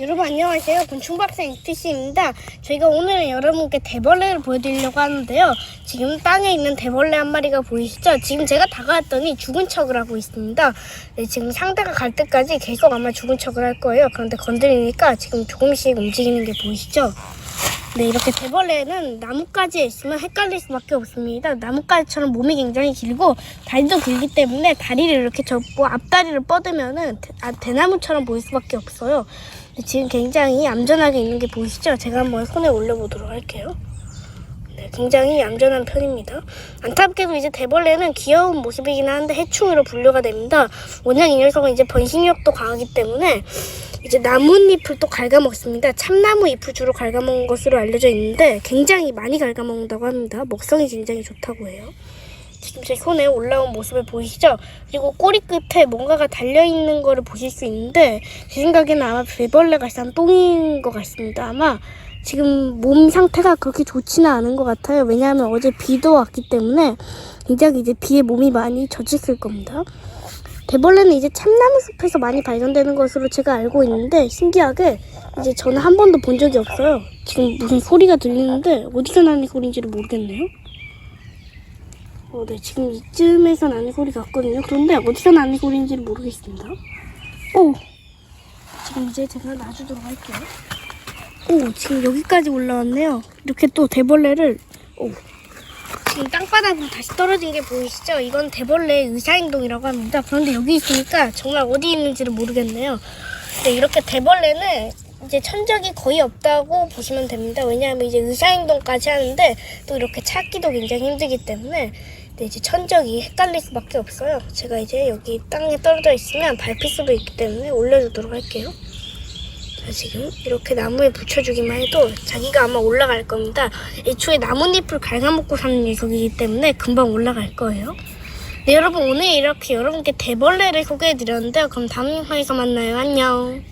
여러분 안녕하세요. 곤충박사 이트씨입니다. 저희가 오늘은 여러분께 대벌레를 보여드리려고 하는데요. 지금 땅에 있는 대벌레 한 마리가 보이시죠? 지금 제가 다가왔더니 죽은 척을 하고 있습니다. 네, 지금 상대가 갈 때까지 계속 아마 죽은 척을 할 거예요. 그런데 건드리니까 지금 조금씩 움직이는 게 보이시죠? 네, 이렇게 대벌레는 나뭇가지에 있으면 헷갈릴 수밖에 없습니다. 나뭇가지처럼 몸이 굉장히 길고 다리도 길기 때문에 다리를 이렇게 접고 앞다리를 뻗으면은 대, 아, 대나무처럼 보일 수밖에 없어요. 지금 굉장히 얌전하게 있는 게 보이시죠? 제가 한번 손에 올려보도록 할게요. 네, 굉장히 얌전한 편입니다. 안타깝게도 이제 대벌레는 귀여운 모습이긴 한데 해충으로 분류가 됩니다. 이 녀석은 이제 번식력도 강하기 때문에 이제 나뭇잎을 또 갉아먹습니다. 참나무 잎을 주로 갉아먹는 것으로 알려져 있는데 굉장히 많이 갉아먹는다고 합니다. 먹성이 굉장히 좋다고 해요. 지금 제 손에 올라온 모습을 보이시죠? 그리고 꼬리 끝에 뭔가가 달려있는 거를 보실 수 있는데 제 생각에는 아마 배벌레가 싼 똥인 것 같습니다. 아마 지금 몸 상태가 그렇게 좋지는 않은 것 같아요. 왜냐하면 어제 비도 왔기 때문에 굉장히 이제 비에 몸이 많이 젖었을 겁니다. 대벌레는 이제 참나무 숲에서 많이 발견되는 것으로 제가 알고 있는데 신기하게 이제 저는 한 번도 본 적이 없어요. 지금 무슨 소리가 들리는데 어디서 나는 소리인지를 모르겠네요. 어, 네, 지금 이쯤에서 나는 소리 같거든요. 그런데 어디서 나는 소리인지를 모르겠습니다. 오! 지금 이제 제가 놔주도록 할게요. 오, 지금 여기까지 올라왔네요. 이렇게 또 대벌레를, 오. 지금 땅바닥으로 다시 떨어진 게 보이시죠? 이건 대벌레 의사행동이라고 합니다. 그런데 여기 있으니까 정말 어디 있는지를 모르겠네요. 네, 이렇게 대벌레는 이제 천적이 거의 없다고 보시면 됩니다. 왜냐하면 이제 의사행동까지 하는데 또 이렇게 찾기도 굉장히 힘들기 때문에 네, 이제 천적이 헷갈릴 수밖에 없어요. 제가 이제 여기 땅에 떨어져 있으면 수도 있기 때문에 올려주도록 할게요. 자, 지금 이렇게 나무에 붙여주기만 해도 자기가 아마 올라갈 겁니다. 애초에 나뭇잎을 갉아먹고 사는 녀석이기 때문에 금방 올라갈 거예요. 네, 여러분 오늘 이렇게 여러분께 대벌레를 소개해드렸는데요. 그럼 다음 영상에서 만나요. 안녕.